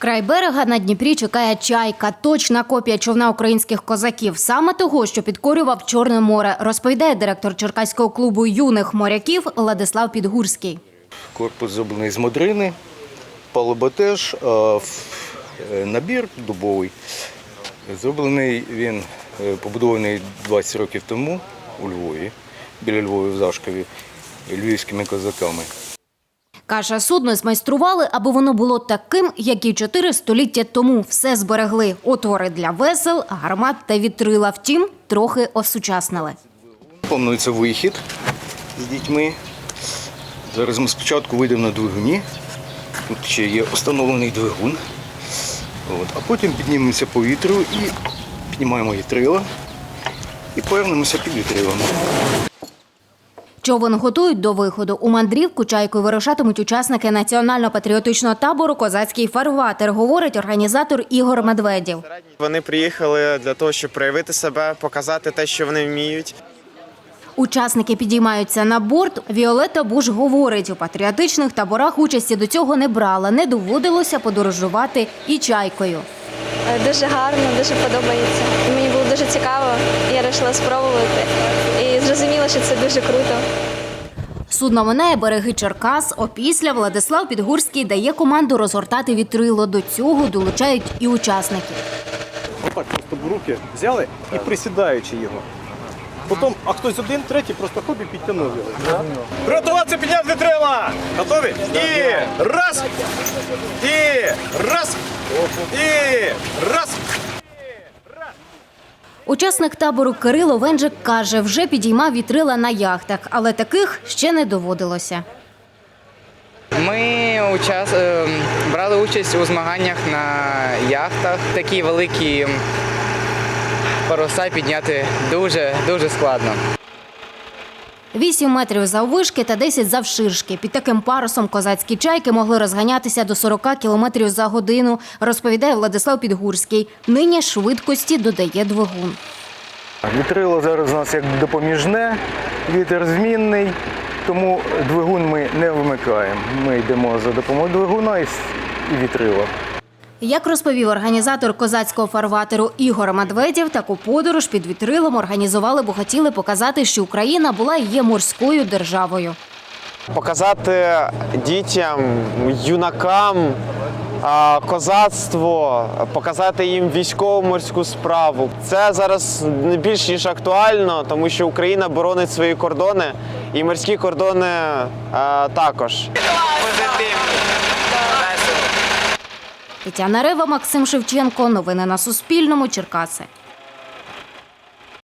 Край берега на Дніпрі чекає чайка, точна копія човна українських козаків, саме того, що підкорював Чорне море, розповідає директор Черкаського клубу юних моряків Владислав Підгурський. Корпус зроблений з модрини, палуба теж, е, набір дубовий. Зроблений він е, побудований 20 років тому у Львові, біля Львова в Зашкові, львівськими козаками. Каже, судно змайстрували, аби воно було таким, як і чотири століття тому. Все зберегли. Отвори для весел, гармат та вітрила. Втім, трохи осучаснили. Планується вихід з дітьми. Зараз ми спочатку вийдемо на двигуні. Тут ще є встановлений двигун. От. А потім піднімемося по вітру і піднімаємо вітрила і повернемося під вітрилами. Човен готують до виходу. У мандрівку чайкою вирушатимуть учасники національно-патріотичного табору Козацький фарватер, говорить організатор Ігор Медведєв. Вони приїхали для того, щоб проявити себе, показати те, що вони вміють. Учасники підіймаються на борт. Віолетта Буш говорить, у патріотичних таборах участі до цього не брала, не доводилося подорожувати і чайкою. Е, Дуже гарно, дуже подобається. Мені було дуже цікаво. Я вирішила спробувати зрозуміла, що це дуже круто. Судно минає береги Черкас. Опісля Владислав Підгурський дає команду розгортати вітрило. До цього долучають і учасники. Отак просто в руки взяли і присідаючи його. Потім, а хтось один, третій просто хоп і підтягнув його. Приготуватися підняти вітрила! Готові? І раз! І раз! І раз! Учасник табору Кирило Венжик каже, вже підіймав вітрила на яхтах, але таких ще не доводилося. Ми учас... е, брали участь у змаганнях на яхтах. Такі великі паруса підняти дуже дуже складно. 8 метрів заввишки та 10 завширшки. Під таким парусом козацькі чайки могли розганятися до 40 кілометрів за годину, розповідає Владислав Підгурський. Нині швидкості додає двигун. Вітрило зараз у нас як допоміжне, вітер змінний, тому двигун ми не вимикаємо. Ми йдемо за допомогою двигуна і вітрила. Як розповів організатор козацького фарватеру Ігор Медведєв, таку подорож під вітрилом організували, бо хотіли показати, що Україна була і є морською державою. Показати дітям, юнакам козацтво, показати їм військово-морську справу. Це зараз не більш ніж актуально, тому що Україна боронить свої кордони і морські кордони також. Тетяна Рева, Максим Шевченко. Новини на Суспільному. Черкаси.